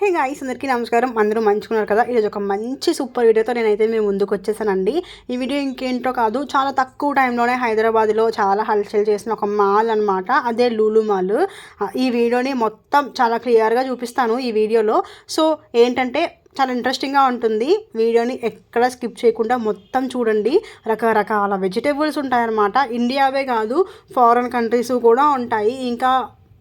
Hey guys అందరికీ నమస్కారం. అందరూ మంచుకున్నారు కదా? ఈరోజు ఒక మంచి సూపర్ వీడియోతో నేనైతే మేము ముందుకు వచ్చేసానండి. ఈ వీడియో ఇంకేంటో కాదు చాలా తక్కువ టైంలోనే హైదరాబాద్లో చాలా హల్చల్ చేసిన ఒక మాల్ అనమాట అదే లూలు మాల్. ఈ వీడియోని మొత్తం చాలా క్లియర్గా చూపిస్తాను ఈ వీడియోలో. సో ఏంటంటే చాలా ఇంట్రెస్టింగ్గా ఉంటుంది. వీడియోని ఎక్కడ స్కిప్ చేయకుండా మొత్తం చూడండి. రకరకాల వెజిటేబుల్స్ ఉంటాయన్నమాట. ఇండియావే కాదు ఫారెన్ కంట్రీస్ కూడా ఉంటాయి. ఇంకా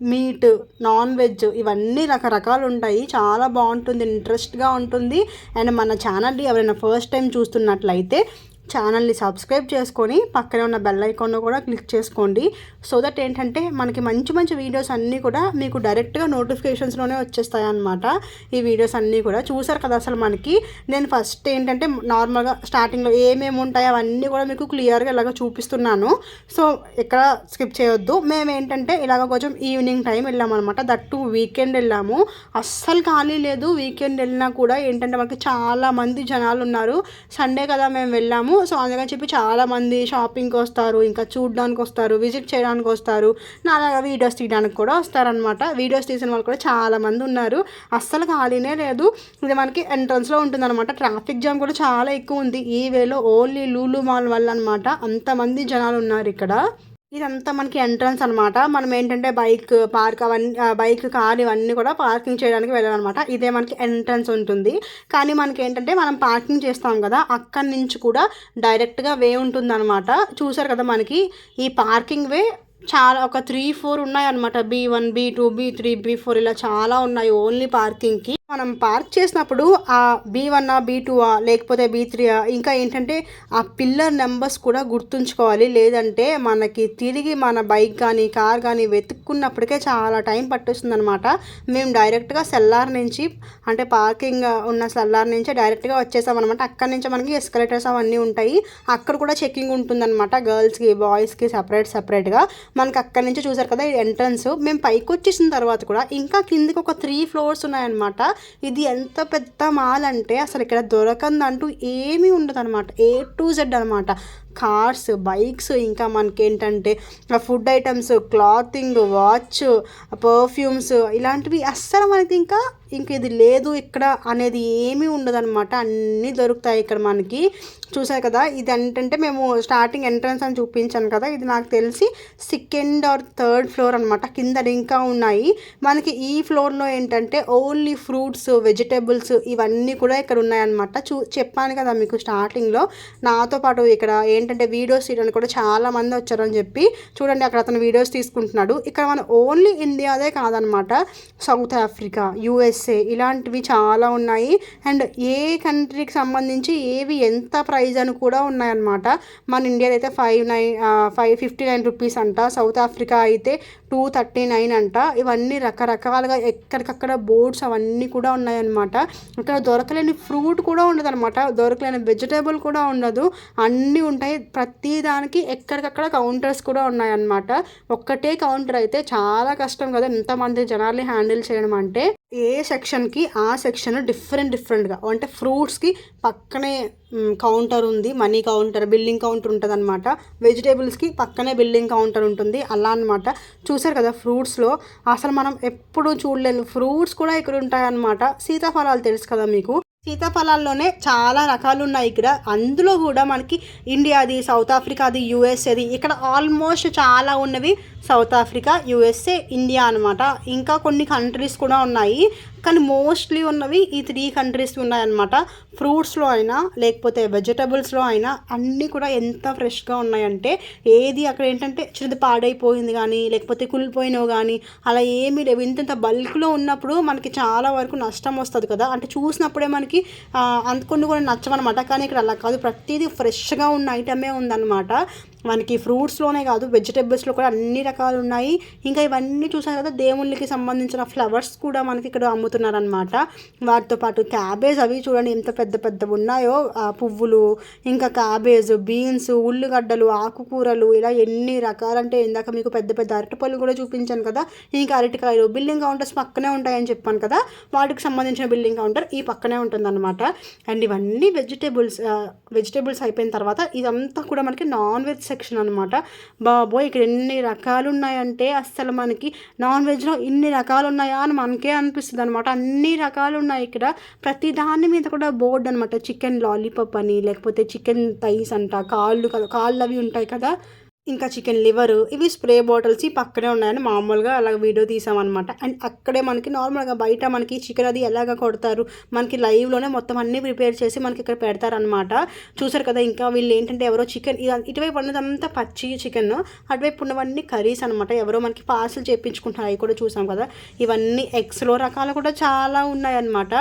మీట్ నాన్ వెజ్ ఇవన్నీ రకరకాలు ఉంటాయి. చాలా బాగుంటుంది ఇంట్రెస్ట్గా ఉంటుంది. అండ్ మన ఛానల్ని ఎవరైనా ఫస్ట్ టైం చూస్తున్నట్లయితే ఛానల్ని సబ్స్క్రైబ్ చేసుకొని పక్కనే ఉన్న బెల్ ఐకాన్ను కూడా క్లిక్ చేసుకోండి. సో దట్ ఏంటంటే మనకి మంచి మంచి వీడియోస్ అన్నీ కూడా మీకు డైరెక్ట్గా నోటిఫికేషన్స్లోనే వచ్చేస్తాయి అనమాట ఈ వీడియోస్ అన్నీ కూడా చూసారు కదా అసలు మనకి. నేను ఫస్ట్ ఏంటంటే నార్మల్గా స్టార్టింగ్లో ఏమేమి ఉంటాయో అవన్నీ కూడా మీకు క్లియర్గా ఇలాగ చూపిస్తున్నాను. సో ఇక్కడ స్కిప్ చేయొద్దు. మేము ఏంటంటే ఇలాగ కొంచెం ఈవినింగ్ టైం వెళ్ళామన్నమాట. దట్ టు వీకెండ్ వెళ్ళాము. అస్సలు ఖాళీ లేదు. వీకెండ్ వెళ్ళినా కూడా ఏంటంటే మనకి చాలామంది జనాలు ఉన్నారు. సండే కదా మేము వెళ్ళాము. సో అందుకని చెప్పి చాలామంది షాపింగ్కి వస్తారు ఇంకా చూడడానికి వస్తారు విజిట్ చేయడానికి వస్తారు. నాలాగా వీడియోస్ తీయడానికి కూడా వస్తారనమాట వీడియోస్ తీసిన వాళ్ళు కూడా చాలామంది ఉన్నారు. అస్సలు ఖాళీనే లేదు. ఇది మనకి ఎంట్రన్స్లో ఉంటుందన్నమాట. ట్రాఫిక్ జామ్ కూడా చాలా ఎక్కువ ఉంది. ఈ వేలో ఓన్లీ లూలు మాల్ వల్ల అనమాట అంతమంది జనాలు ఉన్నారు ఇక్కడ. ఇదంతా మనకి ఎంట్రన్స్ అనమాట మనం ఏంటంటే బైక్ పార్క్ అవన్నీ బైక్ కార్ ఇవన్నీ కూడా పార్కింగ్ చేయడానికి వెళ్ళాలన్నమాట. ఇదే మనకి ఎంట్రన్స్ ఉంటుంది. కానీ మనకి ఏంటంటే మనం పార్కింగ్ చేస్తాం కదా అక్కడి నుంచి కూడా డైరెక్ట్గా వే ఉంటుంది అనమాట చూసారు కదా మనకి ఈ పార్కింగ్ వే చాలా ఒక త్రీ ఫోర్ ఉన్నాయి అనమాట B one B two B three B four ఇలా చాలా ఉన్నాయి ఓన్లీ పార్కింగ్కి. మనం పార్క్ చేసినప్పుడు ఆ బీ వన్ బీ టూ లేకపోతే బీ త్రీ ఇంకా ఏంటంటే ఆ పిల్లర్ నెంబర్స్ కూడా గుర్తుంచుకోవాలి. లేదంటే మనకి తిరిగి మన బైక్ కానీ కార్ కానీ వెతుక్కున్నప్పటికే చాలా టైం పట్టేస్తుందనమాట మేము డైరెక్ట్గా సెల్లార్ నుంచి అంటే పార్కింగ్ ఉన్న సెల్లార్ నుంచి డైరెక్ట్గా వచ్చేసామన్నమాట. అక్కడి నుంచి మనకి ఎస్కలేటర్స్ అవన్నీ ఉంటాయి. అక్కడ కూడా చెకింగ్ ఉంటుందన్నమాట గర్ల్స్కి బాయ్స్కి సపరేట్ సపరేట్గా మనకి అక్కడి నుంచి చూసారు కదా ఎంట్రన్స్. మేము పైకి వచ్చేసిన తర్వాత కూడా ఇంకా కిందికి ఒక త్రీ ఫ్లోర్స్ ఉన్నాయన్నమాట. ఇది ఎంత పెద్ద మాల్ అంటే అసలు ఇక్కడ దొరకందంటూ ఏమీ ఉండదు అనమాట ఏ టు జెడ్ అనమాట కార్స్ బైక్స్ ఇంకా మనకి ఏంటంటే food items clothing watch perfumes ఇలాంటివి అస్సలు మనకి ఇంకా ఇంక ఇది లేదు ఇక్కడ అనేది ఏమీ ఉండదన్నమాట. అన్నీ దొరుకుతాయి ఇక్కడ మనకి. చూసారు కదా ఇది ఏంటంటే మేము స్టార్టింగ్ ఎంట్రన్స్ అని చూపించాను కదా ఇది నాకు తెలిసి సెకండ్ ఆర్ థర్డ్ ఫ్లోర్ అనమాట కింద ఇంకా ఉన్నాయి. మనకి ఈ ఫ్లోర్లో ఏంటంటే ఓన్లీ ఫ్రూట్స్ వెజిటేబుల్స్ ఇవన్నీ కూడా ఇక్కడ ఉన్నాయన్నమాట. చూ చెప్పాను కదా మీకు స్టార్టింగ్లో నాతో పాటు ఇక్కడ ఏంటంటే వీడియోస్ తీయడానికి కూడా చాలా మంది వచ్చారని చెప్పి. చూడండి అక్కడ అతను వీడియోస్ తీసుకుంటున్నాడు. ఇక్కడ మన ఓన్లీ ఇండియాదే కాదనమాట సౌత్ ఆఫ్రికా యుఎస్ఏ ఇలాంటివి చాలా ఉన్నాయి. అండ్ ఏ కంట్రీకి సంబంధించి ఏవి ఎంత ప్రైజ్ అని కూడా ఉన్నాయన్నమాట. మన ఇండియాలో అయితే five nine five fifty nine rupees అంట. సౌత్ ఆఫ్రికా అయితే టూ థర్టీ నైన్ అంట. ఇవన్నీ రకరకాలుగా ఎక్కడికక్కడ బోర్డ్స్ అవన్నీ కూడా ఉన్నాయన్నమాట. ఇక్కడ దొరకలేని ఫ్రూట్ కూడా ఉండదు అనమాట దొరకలేని వెజిటేబుల్ కూడా ఉండదు. అన్నీ ఉంటాయి. ప్రతి దానికి ఎక్కడికక్కడ కౌంటర్స్ కూడా ఉన్నాయన్నమాట. ఒక్కటే కౌంటర్ అయితే చాలా కష్టం కదా. ఎంతమంది జనాల్ని హ్యాండిల్ చేయడం అంటే ఏ సెక్షన్కి ఆ సెక్షన్ డిఫరెంట్ డిఫరెంట్గా అంటే ఫ్రూట్స్కి పక్కనే కౌంటర్ ఉంది మనీ కౌంటర్ బిల్లింగ్ కౌంటర్ ఉంటుంది అనమాట వెజిటేబుల్స్కి పక్కనే బిల్లింగ్ కౌంటర్ ఉంటుంది అలా అనమాట చూసారు కదా ఫ్రూట్స్లో అసలు మనం ఎప్పుడు చూడలేని ఫ్రూట్స్ కూడా ఇక్కడ ఉంటాయన్నమాట. సీతాఫలాలు తెలుసు కదా మీకు. సీతాఫలాల్లోనే చాలా రకాలు ఉన్నాయి ఇక్కడ. అందులో కూడా మనకి ఇండియాది సౌత్ ఆఫ్రికాది యుఎస్ఏది ఇక్కడ ఆల్మోస్ట్ చాలా ఉన్నవి. సౌత్ ఆఫ్రికా యుఎస్ఏ ఇండియా అనమాట ఇంకా కొన్ని కంట్రీస్ కూడా ఉన్నాయి. కానీ మోస్ట్లీ ఉన్నవి ఈ త్రీ కంట్రీస్ ఉన్నాయన్నమాట. ఫ్రూట్స్లో అయినా లేకపోతే వెజిటబుల్స్లో అయినా అన్నీ కూడా ఎంత ఫ్రెష్గా ఉన్నాయంటే ఏది అక్కడ ఏంటంటే చిన్నది పాడైపోయింది కానీ లేకపోతే కుళ్ళిపోయినవి కానీ అలా ఏమీ లేవు. ఇంత బల్క్లో ఉన్నప్పుడు మనకి చాలా వరకు నష్టం వస్తుంది కదా. అంటే చూసినప్పుడే మనకి అంత కొన్ని కూడా నచ్చవన్నమాట. కానీ ఇక్కడ అలా కాదు. ప్రతిదీ ఫ్రెష్గా ఉన్న ఐటమే ఉందన్నమాట. మనకి ఫ్రూట్స్లోనే కాదు వెజిటేబుల్స్లో కూడా అన్ని రకాలు ఉన్నాయి. ఇంకా ఇవన్నీ చూసాను కదా దేవుళ్ళకి సంబంధించిన ఫ్లవర్స్ కూడా మనకి ఇక్కడ అమ్ముతున్నారనమాట వాటితో పాటు క్యాబేజ్ అవి చూడండి ఎంత పెద్ద పెద్ద ఉన్నాయో. ఆ పువ్వులు ఇంకా క్యాబేజ్ బీన్స్ ఉల్లిగడ్డలు ఆకుకూరలు ఇలా ఎన్ని రకాలంటే ఇందాక మీకు పెద్ద పెద్ద అరటిపళ్ళు కూడా చూపించాను కదా. ఇంకా అరటికాయలు బిల్లింగ్ కౌంటర్స్ పక్కనే ఉంటాయని చెప్పాను కదా. వాటికి సంబంధించిన బిల్డింగ్ కౌంటర్ ఈ పక్కనే ఉంటుందన్నమాట. అండ్ ఇవన్నీ వెజిటేబుల్స్ వెజిటేబుల్స్ అయిపోయిన తర్వాత ఇదంతా కూడా మనకి నాన్ వెజ్ సెక్షన్ అనమాట బాబోయ్ ఇక్కడ ఎన్ని రకాలు ఉన్నాయంటే అస్సలు మనకి నాన్ వెజ్లో ఇన్ని రకాలు ఉన్నాయా అని మనకే అనిపిస్తుంది అనమాట అన్ని రకాలు ఉన్నాయి ఇక్కడ. ప్రతి దాని మీద కూడా బోర్డు అనమాట చికెన్ లాలీపాప్ అని లేకపోతే చికెన్ థైస్ అంట కాళ్ళు కదా కాళ్ళు అవి ఉంటాయి కదా. ఇంకా చికెన్ లివర్ ఇవి స్ప్రే బాటిల్స్ ఈ పక్కనే ఉన్నాయని మామూలుగా అలా వీడియో తీసామన్నమాట. అండ్ అక్కడే మనకి నార్మల్గా బయట మనకి చికెన్ అది ఎలాగ కొడతారు మనకి లైవ్లోనే మొత్తం అన్నీ ప్రిపేర్ చేసి మనకి ఇక్కడ పెడతారనమాట చూసారు కదా ఇంకా వీళ్ళు ఏంటంటే ఎవరో చికెన్ ఇటువైపు ఉన్నదంతా పచ్చి చికెన్ అటువైపు ఉన్నవన్నీ కర్రీస్ అనమాట ఎవరో మనకి పార్సల్ చేయించుకుంటున్నారు అవి కూడా చూసాం కదా. ఇవన్నీ ఎగ్స్లో రకాలు కూడా చాలా ఉన్నాయన్నమాట.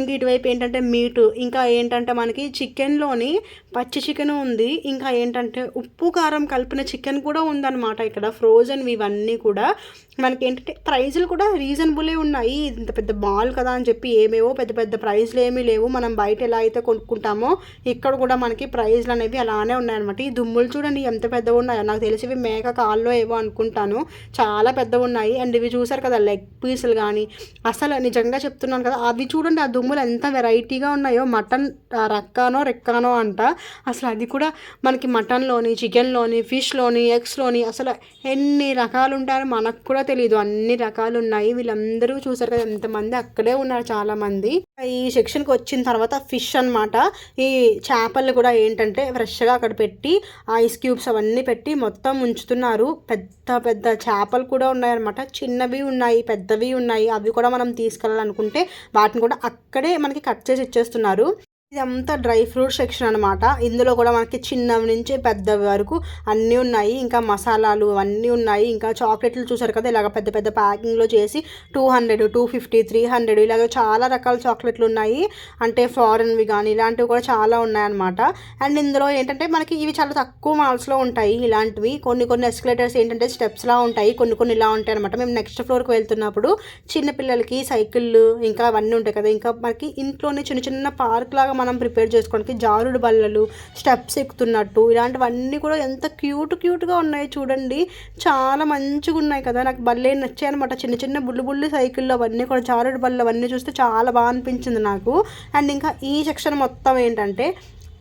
ఇంకా ఇటువైపు ఏంటంటే మీటు ఇంకా ఏంటంటే మనకి చికెన్లోని పచ్చి చికెన్ ఉంది. ఇంకా ఏంటంటే ఉప్పు కారం కలిపిన చికెన్ కూడా ఉందన్నమాట ఇక్కడ. ఫ్రోజన్ ఇవన్నీ కూడా. మనకి ఏంటంటే ప్రైజులు కూడా రీజనబులే ఉన్నాయి. ఇంత పెద్ద మాల్ కదా అని చెప్పి ఏమేవో పెద్ద పెద్ద ప్రైజ్లు ఏమీ లేవు. మనం బయట ఎలా అయితే కొనుక్కుంటామో ఇక్కడ కూడా మనకి ప్రైజ్లు అనేవి అలానే ఉన్నాయన్నమాట. ఈ దుమ్ములు చూడండి ఎంత పెద్దగా ఉన్నాయో. నాకు తెలిసివి మేక కాల్లో ఏవో అనుకుంటాను. చాలా పెద్దవి ఉన్నాయి. అండ్ ఇవి చూసారు కదా లెగ్ పీసులు కానీ. అసలు నిజంగా చెప్తున్నాను కదా అవి చూడండి ఆ దుమ్ములు ఎంత వెరైటీగా ఉన్నాయో. మటన్ రక్కానో రెక్కానో అంట. అసలు అది కూడా మనకి మటన్లోని చికెన్లోని ఫిష్లోని ఎగ్స్లోని అసలు ఎన్ని రకాలు ఉంటారో మనకు కూడా తెలియదు అన్ని రకాలు ఉన్నాయి వీళ్ళందరూ చూసారు కదా ఎంతమంది అక్కడే ఉన్నారు చాలామంది. ఈ సెక్షన్కి వచ్చిన తర్వాత ఫిష్ అనమాట ఈ చేపలు కూడా ఏంటంటే ఫ్రెష్గా అక్కడ పెట్టి ఐస్ క్యూబ్స్ అవన్నీ పెట్టి మొత్తం ఉంచుతున్నారు. పెద్ద పెద్ద చేపలు కూడా ఉన్నాయన్నమాట. చిన్నవి ఉన్నాయి పెద్దవి ఉన్నాయి. అవి కూడా మనం తీసుకెళ్ళాలనుకుంటే వాటిని కూడా అక్కడే మనకి కట్ చేసి ఇచ్చేస్తున్నారు. ఇదంతా డ్రై ఫ్రూట్ సెక్షన్ అనమాట ఇందులో కూడా మనకి చిన్నవి నుంచి పెద్దవి వరకు అన్నీ ఉన్నాయి. ఇంకా మసాలాలు అన్నీ ఉన్నాయి. ఇంకా చాక్లెట్లు చూసారు కదా ఇలాగ పెద్ద పెద్ద ప్యాకింగ్లో చేసి two hundred two fifty three hundred ఇలాగ చాలా రకాల చాక్లెట్లు ఉన్నాయి. అంటే ఫారెన్వి కానీ ఇలాంటివి కూడా చాలా ఉన్నాయన్నమాట. అండ్ ఇందులో ఏంటంటే మనకి ఇవి చాలా తక్కువ మాల్స్లో ఉంటాయి ఇలాంటివి. కొన్ని కొన్ని ఎస్కలేటర్స్ ఏంటంటే స్టెప్స్లా ఉంటాయి. కొన్ని కొన్ని ఇలా ఉంటాయి అనమాట మేము నెక్స్ట్ ఫ్లోర్కి వెళ్తున్నప్పుడు చిన్నపిల్లలకి సైకిళ్ళు ఇంకా అవన్నీ ఉంటాయి కదా. ఇంకా మనకి ఇంట్లోనే చిన్న చిన్న పార్క్ లాగా మనం ప్రిపేర్ చేసుకోవడానికి జారుడు బల్లలు స్టెప్స్ ఎక్కుతున్నట్టు ఇలాంటివన్నీ కూడా ఎంత క్యూట్ క్యూట్గా ఉన్నాయి చూడండి. చాలా మంచిగా ఉన్నాయి కదా. నాకు బల్లే నచ్చాయి అనమాట చిన్న చిన్న బుల్లు బుల్లు సైకిల్లో అవన్నీ కూడా జారుడు బల్లలు అవన్నీ చూస్తే చాలా బాగా అనిపించింది నాకు. అండ్ ఇంకా ఈ సెక్షన్ మొత్తం ఏంటంటే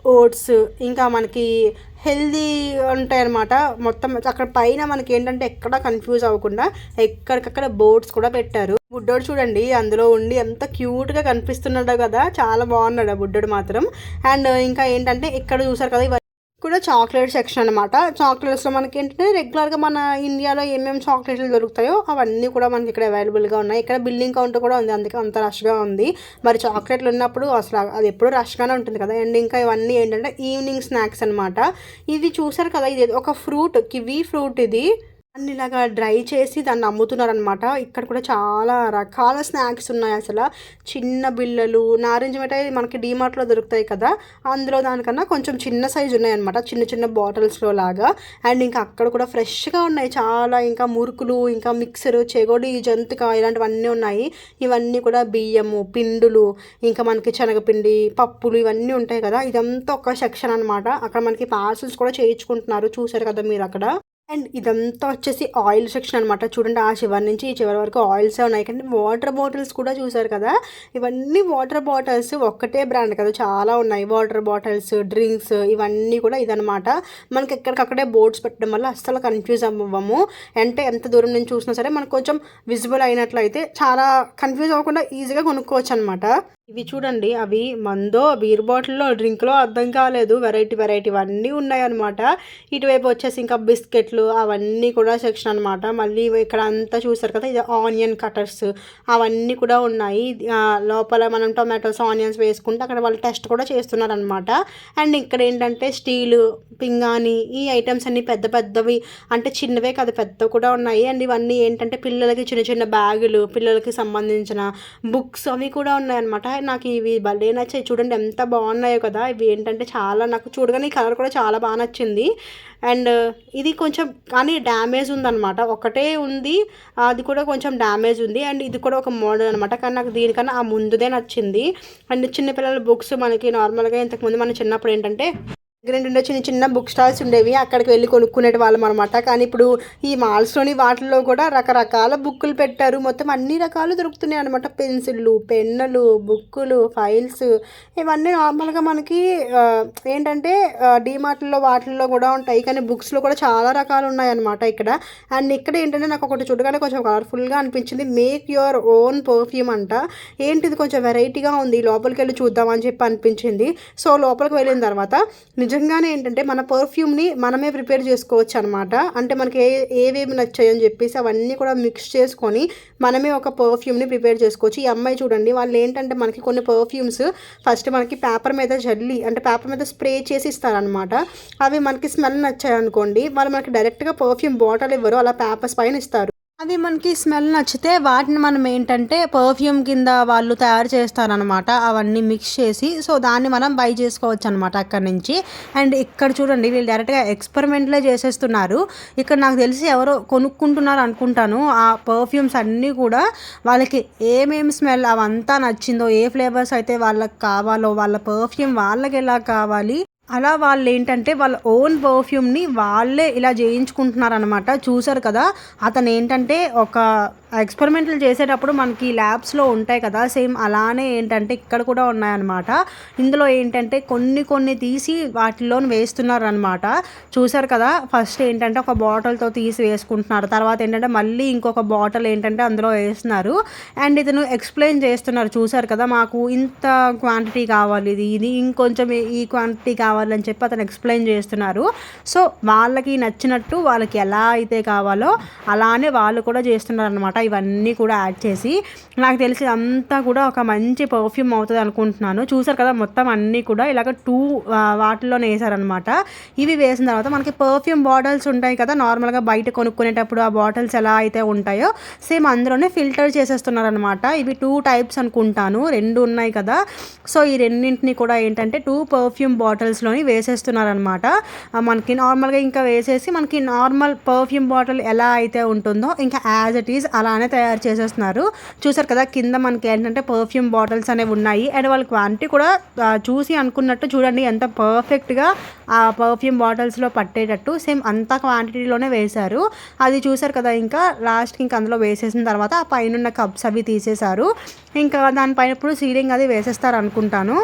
ఓట్స్ ఇంకా మనకి హెల్దీ ఉంటాయి అనమాట మొత్తం అక్కడ పైన మనకి ఏంటంటే ఎక్కడ కన్ఫ్యూజ్ అవ్వకుండా ఎక్కడికక్కడ బోర్డ్స్ కూడా పెట్టారు. బుడ్డోడు చూడండి అందులో ఉండి ఎంత క్యూట్గా కనిపిస్తున్నాడు కదా చాలా బాగున్నాడు ఆ బుడ్డోడు మాత్రం. అండ్ ఇంకా ఏంటంటే ఇక్కడ చూసారు కదా కూడా చాక్లెట్ సెక్షన్ అనమాట చాక్లెట్స్లో మనకి ఏంటంటే రెగ్యులర్గా మన ఇండియాలో ఏమేమి చాక్లెట్లు దొరుకుతాయో అవన్నీ కూడా మనకి ఇక్కడ అవైలబుల్గా ఉన్నాయి. ఇక్కడ బిల్డింగ్ కౌంటర్ కూడా ఉంది అందుకే అంత రష్గా ఉంది. మరి చాక్లెట్లు ఉన్నప్పుడు అసలు అది ఎప్పుడు రష్గానే ఉంటుంది కదా. అండ్ ఇంకా ఇవన్నీ ఏంటంటే ఈవినింగ్ స్నాక్స్ అనమాట ఇది చూసారు కదా ఇది ఒక ఫ్రూట్ కివీ ఫ్రూట్ ఇది. దాన్ని ఇలాగా డ్రై చేసి దాన్ని అమ్ముతున్నారనమాట ఇక్కడ కూడా చాలా రకాల స్నాక్స్ ఉన్నాయి అసలు. చిన్న బిళ్ళలు నారింజ మిఠాయి మనకి డీమార్ట్లో దొరుకుతాయి కదా. అందులో దానికన్నా కొంచెం చిన్న సైజు ఉన్నాయన్నమాట. చిన్న చిన్న బాటిల్స్లో లాగా. అండ్ ఇంకా అక్కడ కూడా ఫ్రెష్గా ఉన్నాయి. చాలా ఇంకా మురుకులు ఇంకా మిక్సర్ చెగోడి జంతిక ఇలాంటివన్నీ ఉన్నాయి. ఇవన్నీ కూడా బియ్యము పిండులు ఇంకా మనకి శనగపిండి పప్పులు ఇవన్నీ ఉంటాయి కదా. ఇదంతా ఒక సెక్షన్ అనమాట అక్కడ మనకి పార్సల్స్ కూడా చేయించుకుంటున్నారు. చూసారు కదా మీరు అక్కడ? అండ్ ఇదంతా వచ్చేసి ఆయిల్ సెక్షన్ అనమాట చూడండి ఆ చివరి నుంచి ఈ చివరి వరకు ఆయిల్స్ ఉన్నాయి. కానీ వాటర్ బాటిల్స్ కూడా చూసారు కదా? ఇవన్నీ వాటర్ బాటిల్స్ ఒక్కటే బ్రాండ్ కదా? చాలా ఉన్నాయి వాటర్ బాటిల్స్ డ్రింక్స్ ఇవన్నీ కూడా ఇదనమాట మనకి ఎక్కడికక్కడే బోర్డ్స్ పెట్టడం వల్ల అస్సలు కన్ఫ్యూజ్ అవ్వము. అంటే ఎంత దూరం నుంచి చూసినా సరే మనకు కొంచెం విజిబుల్ అయినట్లయితే చాలా కన్ఫ్యూజ్ అవ్వకుండా ఈజీగా కొనుక్కోవచ్చు అనమాట ఇవి చూడండి అవి మందో బీర్ బాటిల్లో డ్రింక్లో అర్థం కాలేదు. వెరైటీ వెరైటీ అన్నీ ఉన్నాయన్నమాట. ఇటువైపు వచ్చేసి ఇంకా బిస్కెట్లు అవన్నీ కూడా సెక్షన్ అనమాట మళ్ళీ ఇక్కడ అంతా చూసారు కదా ఇది ఆనియన్ కటర్స్ అవన్నీ కూడా ఉన్నాయి. లోపల మనం టొమాటోస్ ఆనియన్స్ వేసుకుంటే అక్కడ వాళ్ళు టెస్ట్ కూడా చేస్తున్నారనమాట అండ్ ఇక్కడ ఏంటంటే స్టీలు పింగాని ఈ ఐటమ్స్ అన్నీ పెద్ద పెద్దవి అంటే చిన్నవే కాదు పెద్ద కూడా ఉన్నాయి. అండ్ ఇవన్నీ ఏంటంటే పిల్లలకి చిన్న చిన్న బ్యాగులు పిల్లలకి సంబంధించిన బుక్స్ అవి కూడా ఉన్నాయన్నమాట. నాకు ఇవి భలే నచ్చాయి. చూడండి ఎంత బాగున్నాయో కదా. ఇవి ఏంటంటే చాలా నాకు చూడగానే ఈ కలర్ కూడా చాలా బాగా నచ్చింది. అండ్ ఇది కొంచెం కానీ డ్యామేజ్ ఉందన్నమాట. ఒకటే ఉంది అది కూడా కొంచెం డ్యామేజ్ ఉంది. అండ్ ఇది కూడా ఒక మోడల్ అనమాట కానీ నాకు దీనికన్నా ఆ ముందుదే నచ్చింది. అండ్ చిన్నపిల్లల బుక్స్ మనకి నార్మల్గా ఇంతకుముందు మన చిన్నప్పుడు ఏంటంటే ఏంటంటే చిన్న చిన్న బుక్ స్టాల్స్ ఉండేవి. అక్కడికి వెళ్ళి కొనుక్కునే వాళ్ళం అనమాట కానీ ఇప్పుడు ఈ మాల్స్లోని వాటిల్లో కూడా రకరకాల బుక్కులు పెట్టారు. మొత్తం అన్ని రకాలు దొరుకుతున్నాయి అనమాట పెన్సిళ్ళు పెన్నులు బుక్కులు ఫైల్స్ ఇవన్నీ నార్మల్గా మనకి ఏంటంటే డీమార్ట్లో వాటిల్లో కూడా ఉంటాయి. కానీ బుక్స్లో కూడా చాలా రకాలు ఉన్నాయి అనమాట ఇక్కడ. అండ్ ఇక్కడ ఏంటంటే నాకు ఒకటి చూడగానే కొంచెం కలర్ఫుల్గా అనిపించింది. మేక్ యువర్ ఓన్ పర్ఫ్యూమ్ అంట. ఏంటిది కొంచెం వెరైటీగా ఉంది. లోపలికి వెళ్ళి చూద్దామని చెప్పి అనిపించింది. సో లోపలికి వెళ్ళిన తర్వాత నిజంగానే ఏంటంటే మన పర్ఫ్యూమ్ని మనమే ప్రిపేర్ చేసుకోవచ్చు అనమాట అంటే మనకి ఏ ఏవేమి నచ్చాయని చెప్పేసి అవన్నీ కూడా మిక్స్ చేసుకొని మనమే ఒక పర్ఫ్యూమ్ని ప్రిపేర్ చేసుకోవచ్చు. ఈ అమ్మాయి చూడండి వాళ్ళు ఏంటంటే మనకి కొన్ని పర్ఫ్యూమ్స్ ఫస్ట్ మనకి పేపర్ మీద జల్లి అంటే పేపర్ మీద స్ప్రే చేసి ఇస్తారనమాట అవి మనకి స్మెల్ నచ్చాయి అనుకోండి వాళ్ళు మనకి డైరెక్ట్గా పర్ఫ్యూమ్ బాటిల్ ఇవ్వరు అలా పేపర్స్ పైన ఇస్తారు. అవి మనకి స్మెల్ నచ్చితే వాటిని మనం ఏంటంటే పర్ఫ్యూమ్ కింద వాళ్ళు తయారు చేస్తారనమాట అవన్నీ మిక్స్ చేసి సో దాన్ని మనం బై చేసుకోవచ్చు అనమాట అక్కడ నుంచి. అండ్ ఇక్కడ చూడండి వీళ్ళు డైరెక్ట్గా ఎక్స్పెరిమెంట్లే చేసేస్తున్నారు. ఇక్కడ నాకు తెలిసి ఎవరో కొనుక్కుంటున్నారు అనుకుంటాను. ఆ పర్ఫ్యూమ్స్ అన్నీ కూడా వాళ్ళకి ఏమేమి స్మెల్ అవంతా నచ్చిందో ఏ ఫ్లేవర్స్ అయితే వాళ్ళకి కావాలో వాళ్ళ పర్ఫ్యూమ్ వాళ్ళకి ఎలా కావాలి అలా వాళ్ళు ఏంటంటే వాళ్ళ ఓన్ పర్ఫ్యూమ్ని వాళ్ళే ఇలా చేయించుకుంటున్నారనమాట చూసారు కదా? అతను ఏంటంటే ఒక ఎక్స్పెరిమెంట్లు చేసేటప్పుడు మనకి ల్యాబ్స్లో ఉంటాయి కదా సేమ్ అలానే ఏంటంటే ఇక్కడ కూడా ఉన్నాయన్నమాట. ఇందులో ఏంటంటే కొన్ని కొన్ని తీసి వాటిలో వేస్తున్నారనమాట చూసారు కదా ఫస్ట్ ఏంటంటే ఒక బాటిల్తో తీసి వేసుకుంటున్నారు. తర్వాత ఏంటంటే మళ్ళీ ఇంకొక బాటిల్ ఏంటంటే అందులో వేస్తున్నారు. అండ్ ఇతను ఎక్స్ప్లెయిన్ చేస్తున్నారు. చూసారు కదా మాకు ఇంత క్వాంటిటీ కావాలి ఇది ఇది ఇంకొంచెం ఈ- క్వాంటిటీ కావాలని చెప్పి అతను ఎక్స్ప్లెయిన్ చేస్తున్నారు. సో వాళ్ళకి నచ్చినట్టు వాళ్ళకి ఎలా అయితే కావాలో అలానే వాళ్ళు కూడా చేస్తున్నారు అనమాట ఇవన్నీ కూడా యాడ్ చేసి నాకు తెలిసి అంతా కూడా ఒక మంచి పర్ఫ్యూమ్ అవుతుంది అనుకుంటున్నాను. చూసారు కదా మొత్తం అన్నీ కూడా ఇలాగ టూ వాటిల్లోనే వేసారనమాట ఇవి వేసిన తర్వాత మనకి పర్ఫ్యూమ్ బాటిల్స్ ఉంటాయి కదా నార్మల్గా బయట కొనుక్కునేటప్పుడు ఆ బాటిల్స్ ఎలా అయితే ఉంటాయో సేమ్ అందులోనే ఫిల్టర్ చేసేస్తున్నారనమాట. ఇవి టూ టైప్స్ అనుకుంటాను. రెండు ఉన్నాయి కదా. సో ఈ రెండింటిని కూడా ఏంటంటే టూ పర్ఫ్యూమ్ బాటిల్స్లోని వేసేస్తున్నారనమాట. మనకి నార్మల్గా ఇంకా వేసేసి మనకి నార్మల్ పర్ఫ్యూమ్ బాటిల్ ఎలా అయితే ఉంటుందో ఇంకా యాజ్ ఇట్ ఈజ్ బాగానే తయారు చేసేస్తున్నారు. చూసారు కదా కింద మనకి ఏంటంటే పర్ఫ్యూమ్ బాటిల్స్ అనేవి ఉన్నాయి. అండ్ వాళ్ళ క్వాంటిటీ కూడా చూసి అనుకున్నట్టు చూడండి ఎంత పర్ఫెక్ట్గా ఆ పర్ఫ్యూమ్ బాటిల్స్లో పట్టేటట్టు. సేమ్ అంత క్వాంటిటీలోనే వేశారు. అది చూసారు కదా ఇంకా లాస్ట్కి ఇంకా అందులో వేసేసిన తర్వాత ఆ పైన కప్స్ అవి తీసేశారు. ఇంకా దానిపైన ఇప్పుడు సీలింగ్ అది వేసేస్తారు అనుకుంటాను.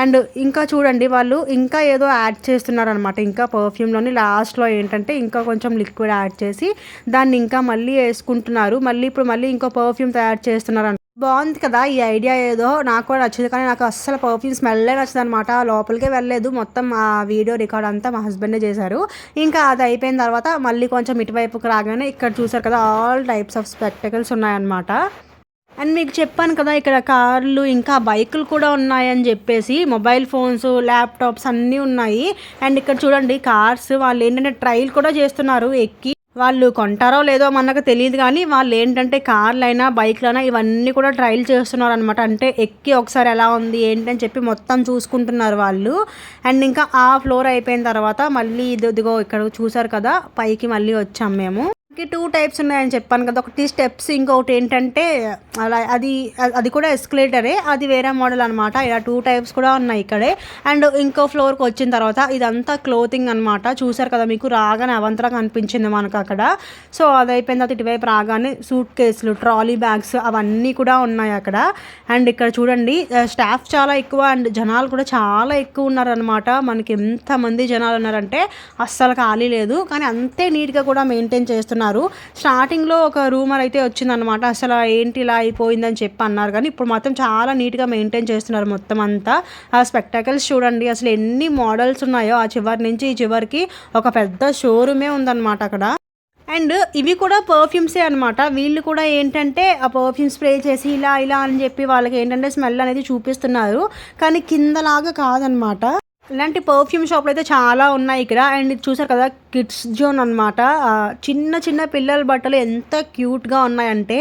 అండ్ ఇంకా చూడండి వాళ్ళు ఇంకా ఏదో యాడ్ చేస్తున్నారనమాట ఇంకా పర్ఫ్యూమ్లోని లాస్ట్లో ఏంటంటే ఇంకా కొంచెం లిక్విడ్ యాడ్ చేసి దాన్ని ఇంకా మళ్ళీ వేసుకుంటున్నారు. మళ్ళీ ఇప్పుడు మళ్ళీ ఇంకో పర్ఫ్యూమ్ తయారు చేస్తున్నారు బాగుంది కదా ఈ ఐడియా ఏదో. నాకు కూడా నచ్చింది కానీ నాకు అస్సలు పర్ఫ్యూమ్ స్మెల్లే నచ్చదు అనమాట లోపలికే వెళ్ళలేదు. మొత్తం ఆ వీడియో రికార్డ్ అంతా మా హస్బెండే చేశారు. ఇంకా అది అయిపోయిన తర్వాత మళ్ళీ కొంచెం ఇటువైపుకి రాగానే ఇక్కడ చూసారు కదా ఆల్ టైప్స్ ఆఫ్ స్పెక్టకల్స్ ఉన్నాయన్నమాట. అండ్ మీకు చెప్పాను కదా ఇక్కడ కార్లు ఇంకా బైకులు కూడా ఉన్నాయని చెప్పేసి మొబైల్ ఫోన్స్ ల్యాప్టాప్స్ అన్నీ ఉన్నాయి. అండ్ ఇక్కడ చూడండి కార్స్ వాళ్ళు ఏంటంటే ట్రైల్ కూడా చేస్తున్నారు ఎక్కి. వాళ్ళు కొంటారో లేదో మనకు తెలియదు కానీ వాళ్ళు ఏంటంటే కార్లైనా బైక్లైనా ఇవన్నీ కూడా ట్రైల్ చేస్తున్నారు అనమాట అంటే ఎక్కి ఒకసారి ఎలా ఉంది ఏంటని చెప్పి మొత్తం చూసుకుంటున్నారు వాళ్ళు. అండ్ ఇంకా ఆ ఫ్లోర్ అయిపోయిన తర్వాత మళ్ళీ ఇదిగో ఇక్కడ చూసారు కదా పైకి మళ్ళీ వచ్చాం మేము. మనకి టూ టైప్స్ ఉన్నాయని చెప్పాను కదా. ఒకటి స్టెప్స్ ఇంకొకటి ఏంటంటే అలా అది అది కూడా ఎస్కలేటరే అది వేరే మోడల్ అనమాట ఇలా టూ టైప్స్ కూడా ఉన్నాయి ఇక్కడే. అండ్ ఇంకో ఫ్లోర్కి వచ్చిన తర్వాత ఇదంతా క్లోతింగ్ అనమాట చూసారు కదా మీకు రాగానే అవంతరంగా అనిపించింది మనకు అక్కడ. సో అది అయిపోయిన తర్వాత ఇటువైపు రాగానే సూట్ కేసులు ట్రాలీ బ్యాగ్స్ అవన్నీ కూడా ఉన్నాయి అక్కడ. అండ్ ఇక్కడ చూడండి స్టాఫ్ చాలా ఎక్కువ అండ్ జనాలు కూడా చాలా ఎక్కువ ఉన్నారనమాట మనకి ఎంతమంది జనాలు ఉన్నారంటే అస్సలు ఖాళీ లేదు. కానీ అంతే నీట్గా కూడా మెయింటైన్ చేస్తున్నారు. స్టార్టింగ్లో ఒక రూమర్ అయితే వచ్చిందనమాట అసలు ఏంటి ఇలా అయిపోయిందని చెప్పి అన్నారు. కానీ ఇప్పుడు మాత్రం చాలా నీట్గా మెయింటైన్ చేస్తున్నారు మొత్తం అంతా. ఆ స్పెక్టాకల్స్ చూడండి. అసలు ఎన్ని మోడల్స్ ఉన్నాయో. ఆ చివరి నుంచి ఈ చివరికి ఒక పెద్ద షోరూమే ఉందన్నమాట అక్కడ. అండ్ ఇవి కూడా పర్ఫ్యూమ్సే అనమాట వీళ్ళు కూడా ఏంటంటే ఆ పర్ఫ్యూమ్ స్ప్రే చేసి ఇలా ఇలా అని చెప్పి వాళ్ళకి ఏంటంటే స్మెల్ అనేది చూపిస్తున్నారు. కానీ కిందలాగా కాదనమాట ఇలాంటి పర్ఫ్యూమ్ షాప్లు అయితే చాలా ఉన్నాయి ఇక్కడ. అండ్ ఇది చూసారు కదా కిడ్స్ జోన్ అనమాట చిన్న చిన్న పిల్లల బట్టలు ఎంత క్యూట్గా ఉన్నాయంటే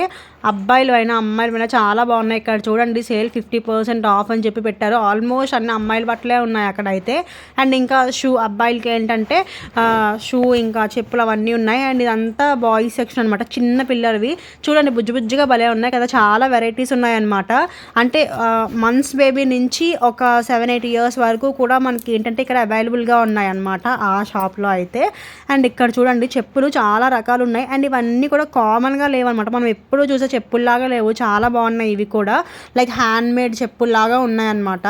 అబ్బాయిలు అయినా అమ్మాయిలు అయినా చాలా బాగున్నాయి. ఇక్కడ చూడండి సేల్ ఫిఫ్టీ పర్సెంట్ ఆఫ్ అని చెప్పి పెట్టారు. ఆల్మోస్ట్ అన్ని అమ్మాయిల బట్టలే ఉన్నాయి అక్కడ అయితే అండ్ ఇంకా షూ అబ్బాయిలకి ఏంటంటే షూ ఇంకా చెప్పులు అవన్నీ ఉన్నాయి. అండ్ ఇదంతా బాయ్స్ సెక్షన్ అనమాట చిన్న పిల్లలవి. చూడండి బుజ్జి బుజ్జిగా భలే ఉన్నాయి కదా. చాలా వెరైటీస్ ఉన్నాయన్నమాట. అంటే మంత్స్ బేబీ నుంచి ఒక సెవెన్ ఎయిట్ ఇయర్స్ వరకు కూడా మనకి ఏంటంటే ఇక్కడ అవైలబుల్గా ఉన్నాయన్నమాట ఆ షాప్లో అయితే. అండ్ ఇక్కడ చూడండి చెప్పులు చాలా రకాలు ఉన్నాయి. అండ్ ఇవన్నీ కూడా కామన్గా లేవన్నమాట. మనం ఎప్పుడూ చూసే చెప్పుల్లాగా లేవు. చాలా బాగున్నాయి ఇవి కూడా. లైక్ హ్యాండ్ మేడ్ చెప్పుల్లాగా ఉన్నాయన్నమాట.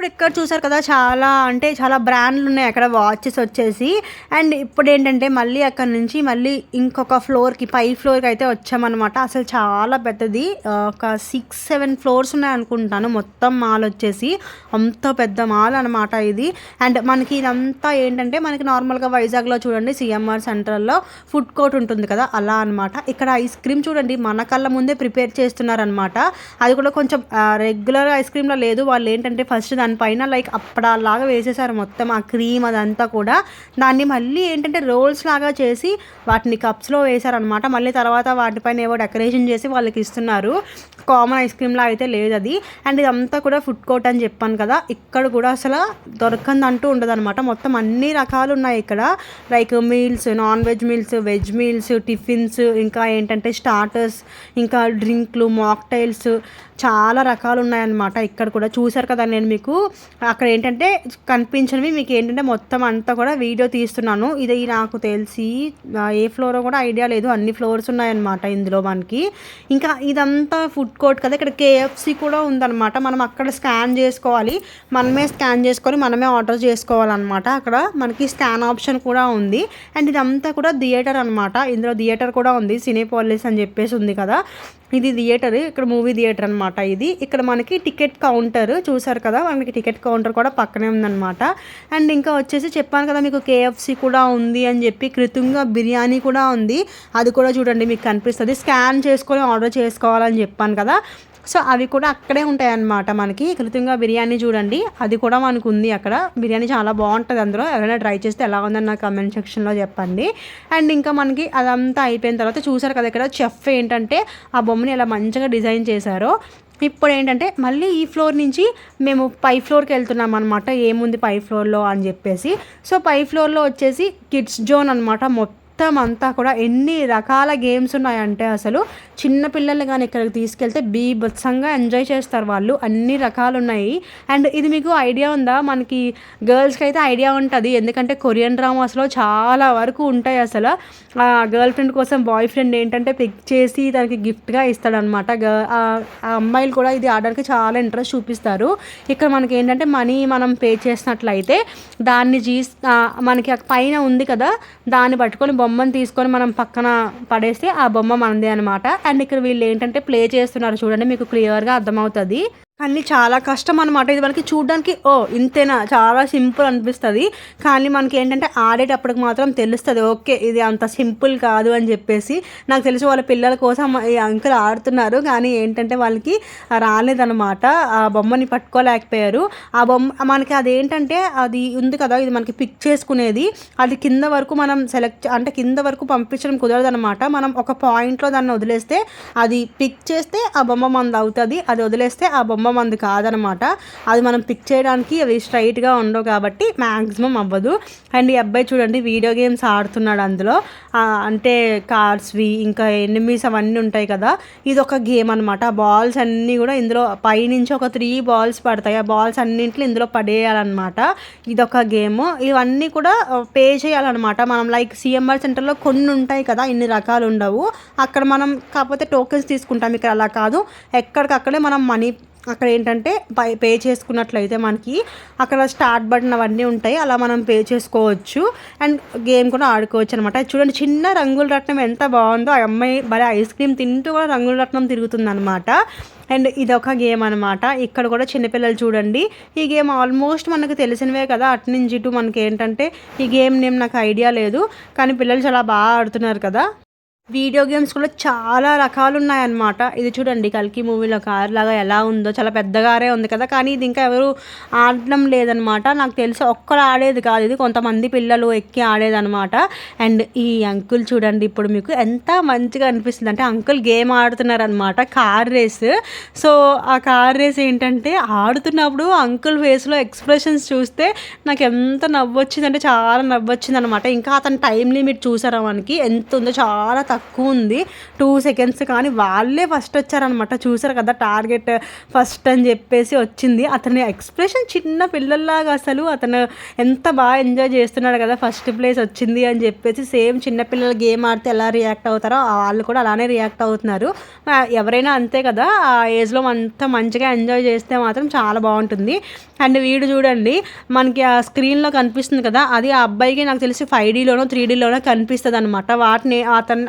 ఇప్పుడు ఇక్కడ చూసారు కదా చాలా అంటే చాలా బ్రాండ్లు ఉన్నాయి. అక్కడ వాచెస్ వచ్చేసి. అండ్ ఇప్పుడు ఏంటంటే మళ్ళీ అక్కడ నుంచి మళ్ళీ ఇంకొక ఫ్లోర్కి పై ఫ్లోర్కి అయితే వచ్చామన్నమాట. అసలు చాలా పెద్దది. ఒక సిక్స్ సెవెన్ ఫ్లోర్స్ ఉన్నాయి అనుకుంటాను. మొత్తం మాల్ వచ్చేసి. అంత పెద్ద మాల్ అనమాట ఇది. అండ్ మనకి ఇదంతా ఏంటంటే మనకి నార్మల్గా వైజాగ్లో చూడండి సిఎంఆర్ సెంటర్లో ఫుడ్ కోర్ట్ ఉంటుంది కదా అలా అనమాట ఇక్కడ ఐస్ క్రీమ్ చూడండి మన కళ్ళ ముందే ప్రిపేర్ చేస్తున్నారనమాట అది కూడా కొంచెం రెగ్యులర్ ఐస్ క్రీమ్లో లేదు. వాళ్ళు ఏంటంటే ఫస్ట్ దాని దానిపైన లైక్ అప్పడాలాగా వేసేసారు మొత్తం ఆ క్రీమ్ అదంతా కూడా. దాన్ని మళ్ళీ ఏంటంటే రోల్స్ లాగా చేసి వాటిని కప్స్లో వేశారనమాట మళ్ళీ తర్వాత వాటిపైన ఏవో డెకరేషన్ చేసి వాళ్ళకి ఇస్తున్నారు. కామన్ ఐస్ క్రీమ్లా అయితే లేదు అది. అండ్ ఇదంతా కూడా ఫుడ్ కోర్ట్ అని చెప్పాను కదా ఇక్కడ కూడా అసలు దొరకందంటూ ఉండదు అనమాట మొత్తం అన్ని రకాలు ఉన్నాయి ఇక్కడ. Like meals non veg meals veg meals tiffins ఇంకా ఏంటంటే స్టార్టర్స్ ఇంకా డ్రింక్లు మాక్టైల్స్ చాలా రకాలు ఉన్నాయన్నమాట. ఇక్కడ కూడా చూసారు కదా నేను మీకు. అక్కడ ఏంటంటే కనిపించినవి మీకు ఏంటంటే మొత్తం అంతా కూడా వీడియో తీస్తున్నాను. ఇది నాకు తెలిసి ఏ ఫ్లోర్ కూడా ఐడియా లేదు. అన్ని ఫ్లోర్స్ ఉన్నాయన్నమాట ఇందులో మనకి. ఇంకా ఇదంతా ఫుడ్ కోర్ట్ కదా. ఇక్కడ కేఎఫ్సి కూడా ఉందన్నమాట. మనం అక్కడ స్కాన్ చేసుకోవాలి. మనమే స్కాన్ చేసుకొని మనమే ఆర్డర్ చేసుకోవాలన్నమాట. అక్కడ మనకి స్కాన్ ఆప్షన్ కూడా ఉంది. అండ్ ఇదంతా కూడా థియేటర్ అనమాట ఇందులో థియేటర్ కూడా ఉంది. సినేపాలిస్ అని చెప్పేసి ఉంది కదా. ఇది థియేటర్ ఇక్కడ మూవీ థియేటర్ అనమాట ఇది. ఇక్కడ మనకి టికెట్ కౌంటర్ చూసారు కదా మనకి టికెట్ కౌంటర్ కూడా పక్కనే ఉందన్నమాట. అండ్ ఇంకా వచ్చేసి చెప్పాను కదా మీకు కేఎఫ్సి కూడా ఉంది అని చెప్పి కృతంగా బిర్యానీ కూడా ఉంది. అది కూడా చూడండి మీకు కనిపిస్తుంది. స్కాన్ చేసుకొని ఆర్డర్ చేసుకోవాలని చెప్పాను కదా. సో అవి కూడా అక్కడే ఉంటాయి అన్నమాట మనకి. కృతంగా బిర్యానీ చూడండి. అది కూడా మనకు ఉంది అక్కడ. బిర్యానీ చాలా బాగుంటుంది అందులో. ఎవరైనా ట్రై చేస్తే ఎలా ఉందని నాకు కమెంట్ సెక్షన్లో చెప్పండి. అండ్ ఇంకా మనకి అదంతా అయిపోయిన తర్వాత చూసారు కదా ఇక్కడ చెఫ్ ఏంటంటే ఆ బొమ్మని ఎలా మంచిగా డిజైన్ చేశారో. ఇప్పుడు ఏంటంటే మళ్ళీ ఈ ఫ్లోర్ నుంచి మేము పై ఫ్లోర్కి వెళ్తున్నాం అనమాట ఏముంది పై ఫ్లోర్లో అని చెప్పేసి. సో పై ఫ్లోర్లో వచ్చేసి కిడ్స్ జోన్ అనమాట మొత్తం మొత్తం అంతా కూడా ఎన్ని రకాల గేమ్స్ ఉన్నాయంటే అసలు చిన్న పిల్లల్ని కానీ ఇక్కడికి తీసుకెళ్తే బీభత్సంగా ఎంజాయ్ చేస్తారు వాళ్ళు. అన్ని రకాలు ఉన్నాయి. అండ్ ఇది మీకు ఐడియా ఉందా? మనకి గర్ల్స్కి అయితే ఐడియా ఉంటుంది. ఎందుకంటే కొరియన్ డ్రామాస్లో చాలా వరకు ఉంటాయి అసలు. ఆ గర్ల్ ఫ్రెండ్ కోసం బాయ్ ఫ్రెండ్ ఏంటంటే పిక్ చేసి దానికి గిఫ్ట్గా ఇస్తాడనమాట ఆ అమ్మాయిలు కూడా ఇది ఆడడానికి చాలా ఇంట్రెస్ట్ చూపిస్తారు. ఇక్కడ మనకి ఏంటంటే మనీ మనం పే చేసినట్లయితే దాన్ని జీ మనకి పైన ఉంది కదా దాన్ని పట్టుకొని బొమ్మను తీసుకొని మనం పక్కన పడేస్తే ఆ బొమ్మ మనదే అనమాట అండ్ ఇక్కడ వీళ్ళు ఏంటంటే ప్లే చేస్తున్నారు చూడండి మీకు క్లియర్గా అర్థమవుతుంది. కానీ చాలా కష్టం అనమాట ఇది మనకి చూడడానికి ఓ ఇంతేనా? చాలా సింపుల్ అనిపిస్తుంది. కానీ మనకి ఏంటంటే ఆడేటప్పటికి మాత్రం తెలుస్తుంది ఓకే ఇది అంత సింపుల్ కాదు అని చెప్పేసి. నాకు తెలిసి వాళ్ళ పిల్లల కోసం ఈ అంకుల్ ఆడుతున్నారు. కానీ ఏంటంటే వాళ్ళకి రాలేదనమాట ఆ బొమ్మని పట్టుకోలేకపోయారు. ఆ బొమ్మ మనకి అదేంటంటే అది ఉంది కదా ఇది మనకి పిక్ చేసుకునేది. అది కింద వరకు మనం సెలెక్ట్ అంటే కింద వరకు పంపించడం కుదరదు అనమాట మనం ఒక పాయింట్లో దాన్ని వదిలేస్తే అది పిక్ చేస్తే ఆ బొమ్మ మంది అవుతుంది. అది వదిలేస్తే ఆ బొమ్మ మంది కాదనమాట. అది మనం పిక్ చేయడానికి అవి స్ట్రైట్గా ఉండవు కాబట్టి మ్యాక్సిమం అవ్వదు. అండ్ ఈ అబ్బాయి చూడండి వీడియో గేమ్స్ ఆడుతున్నాడు అందులో. అంటే కార్డ్స్వి ఇంకా ఎనిమిస్ అవన్నీ ఉంటాయి కదా. ఇది ఒక గేమ్ అనమాట బాల్స్ అన్నీ కూడా ఇందులో పైనుంచి ఒక త్రీ బాల్స్ పడతాయి. ఆ బాల్స్ అన్నింటిలో ఇందులో పడేయాలన్నమాట. ఇది ఒక గేమ్ ఇవన్నీ కూడా పే చేయాలన్నమాట. మనం లైక్ సిఎంఆర్ సెంటర్లో కొన్ని ఉంటాయి కదా ఇన్ని రకాలు ఉండవు. అక్కడ మనం కాకపోతే టోకెన్స్ తీసుకుంటాం. ఇక్కడ అలా కాదు. ఎక్కడికక్కడే మనం మనీ అక్కడ ఏంటంటే పై పే చేసుకున్నట్లయితే మనకి అక్కడ స్టార్ట్ బటన్ అవన్నీ ఉంటాయి. అలా మనం పే చేసుకోవచ్చు. అండ్ గేమ్ కూడా ఆడుకోవచ్చు అనమాట చూడండి చిన్న రంగుల రత్నం ఎంత బాగుందో. ఆ అమ్మాయి మరి ఐస్ క్రీమ్ తింటూ కూడా రంగుల రత్నం తిరుగుతుంది అనమాట అండ్ ఇది ఒక గేమ్ అనమాట ఇక్కడ కూడా చిన్నపిల్లలు చూడండి. ఈ గేమ్ ఆల్మోస్ట్ మనకు తెలిసినవే కదా. అటు నుంచి ఇటు మనకి ఏంటంటే ఈ గేమ్ నేమ్ నాకు ఐడియా లేదు. కానీ పిల్లలు చాలా బాగా ఆడుతున్నారు కదా. వీడియో గేమ్స్ కూడా చాలా రకాలు ఉన్నాయన్నమాట ఇది చూడండి కల్కి మూవీలో కార్ లాగా ఎలా ఉందో చాలా పెద్దగారే ఉంది కదా కానీ ఇది ఇంకా ఎవరు ఆడడం లేదనమాట నాకు తెలిసి ఒక్కరు ఆడేది కాదు ఇది కొంతమంది పిల్లలు ఎక్కి ఆడేదనమాట అండ్ ఈ అంకుల్ చూడండి ఇప్పుడు మీకు ఎంత మంచిగా అనిపిస్తుంది అంటే అంకుల్ గేమ్ ఆడుతున్నారనమాట కార్ రేస్. సో ఆ కార్ రేస్ ఏంటంటే ఆడుతున్నప్పుడు అంకుల్ ఫేస్లో ఎక్స్ప్రెషన్స్ చూస్తే నాకు ఎంత నవ్వొచ్చిందంటే చాలా నవ్వొచ్చిందనమాట ఇంకా అతని టైం లిమిట్ చూసారా మనకి ఎంత ఉందో చాలా తక్కువ తక్కువ ఉంది. టూ సెకండ్స్ కానీ వాళ్ళే ఫస్ట్ వచ్చారనమాట చూసారు కదా టార్గెట్ ఫస్ట్ అని చెప్పేసి వచ్చింది. అతని ఎక్స్ప్రెషన్ చిన్న పిల్లల్లాగా అసలు. అతను ఎంత బాగా ఎంజాయ్ చేస్తున్నాడు కదా ఫస్ట్ ప్లేస్ వచ్చింది అని చెప్పేసి సేమ్ చిన్నపిల్లలు గేమ్ ఆడితే ఎలా రియాక్ట్ అవుతారో వాళ్ళు కూడా అలానే రియాక్ట్ అవుతున్నారు. ఎవరైనా అంతే కదా ఆ ఏజ్లో అంత మంచిగా ఎంజాయ్ చేస్తే మాత్రం చాలా బాగుంటుంది. అండ్ వీడు చూడండి మనకి ఆ స్క్రీన్లో కనిపిస్తుంది కదా అది ఆ అబ్బాయికి నాకు తెలిసి ఫైవ్ డీలోనో త్రీ డీలోనో కనిపిస్తుంది అనమాట వాటిని అతను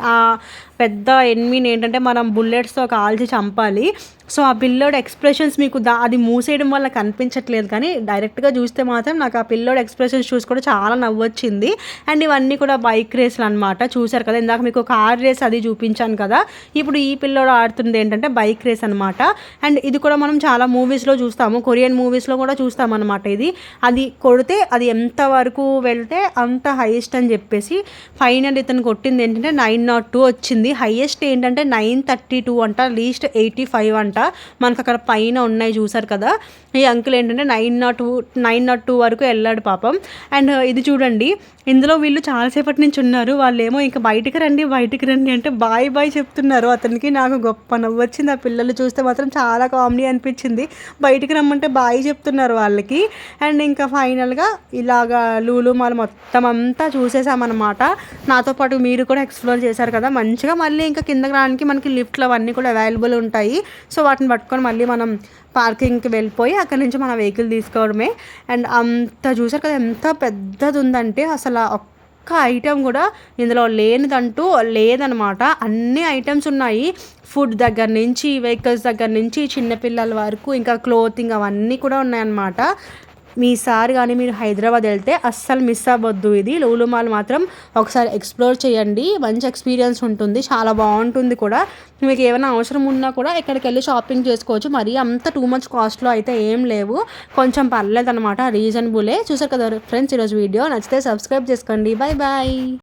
పెద్ద ఎన్మీని ఏంటంటే మనం బుల్లెట్స్తో కాల్చి చంపాలి. సో ఆ పిల్లోడు ఎక్స్ప్రెషన్స్ మీకు దా అది మూసేయడం వల్ల కనిపించట్లేదు. కానీ డైరెక్ట్గా చూస్తే మాత్రం నాకు ఆ పిల్లోడు ఎక్స్ప్రెషన్స్ చూసి కూడా చాలా నవ్వొచ్చింది. అండ్ ఇవన్నీ కూడా బైక్ రేస్లు అనమాట చూశారు కదా ఇందాక మీకు కార్ రేస్ అది చూపించాను కదా. ఇప్పుడు ఈ పిల్లోడు ఆడుతుంది ఏంటంటే బైక్ రేస్ అనమాట అండ్ ఇది కూడా మనం చాలా మూవీస్లో చూస్తాము. కొరియన్ మూవీస్లో కూడా చూస్తాం అనమాట ఇది. అది కొడితే అది ఎంత వరకు వెళ్తే అంత హైయెస్ట్ అని చెప్పేసి ఫైనల్ ఇతను కొట్టింది ఏంటంటే నైన్ నాట్ టూ వచ్చింది. హైయెస్ట్ ఏంటంటే నైన్ థర్టీ టూ అంట లీస్ట్ ఎయిటీ ఫైవ్ అంట. మనకు అక్కడ పైన ఉన్నాయి చూసారు కదా? ఈ అంకుల్ ఏంటంటే nine naught nine naught two వరకు వెళ్ళాడు పాపం. అండ్ ఇది చూడండి ఇందులో వీళ్ళు చాలాసేపటి నుంచి ఉన్నారు. వాళ్ళు ఏమో ఇంకా బయటికి రండి బయటికి రండి అంటే బాయ్ బాయ్ చెప్తున్నారు. అతనికి నాకు గొప్ప నవ్వు వచ్చింది. ఆ పిల్లలు చూస్తే మాత్రం చాలా కామెడీ అనిపించింది. బయటికి రమ్మంటే బాయ్ చెప్తున్నారు వాళ్ళకి. అండ్ ఇంకా ఫైనల్గా ఇలాగా లూలు మాలు మొత్తం అంతా చూసేసామన్నమాట. నాతో పాటు మీరు కూడా ఎక్స్ప్లోర్ చేశారు కదా. మంచిగా మళ్ళీ ఇంకా కిందకి రావడానికి మనకి లిఫ్ట్లు అవన్నీ కూడా అవైలబుల్ ఉంటాయి. సో వాటిని పట్టుకొని మళ్ళీ మనం పార్కింగ్కి వెళ్ళిపోయి అక్కడ నుంచి మన వెహికల్ తీసుకోవడమే. అండ్ అంత చూసారు కదా ఎంత పెద్దది ఉందంటే అసలు ఒక్క ఐటెం కూడా ఇందులో లేనిదంటూ లేదనమాట. అన్ని ఐటమ్స్ ఉన్నాయి. ఫుడ్ దగ్గర నుంచి వెహికల్స్ దగ్గర నుంచి చిన్నపిల్లల వరకు ఇంకా క్లోతింగ్ అవన్నీ కూడా ఉన్నాయన్నమాట. మీసారి కానీ మీరు హైదరాబాద్ వెళ్తే అస్సలు మిస్ అవ్వద్దు ఇది. లూలు మాల్ మాత్రం ఒకసారి ఎక్స్ప్లోర్ చేయండి. మంచి ఎక్స్పీరియన్స్ ఉంటుంది. చాలా బాగుంటుంది కూడా. మీకు ఏమైనా అవసరం ఉన్నా కూడా ఇక్కడికి వెళ్ళి షాపింగ్ చేసుకోవచ్చు. మరీ అంత టూ మచ్ కాస్ట్లో అయితే ఏం లేవు. కొంచెం పర్లేదు అనమాట రీజనబులే. చూసారు కదా ఫ్రెండ్స్ ఈరోజు వీడియో నచ్చితే సబ్స్క్రైబ్ చేసుకోండి. Bye bye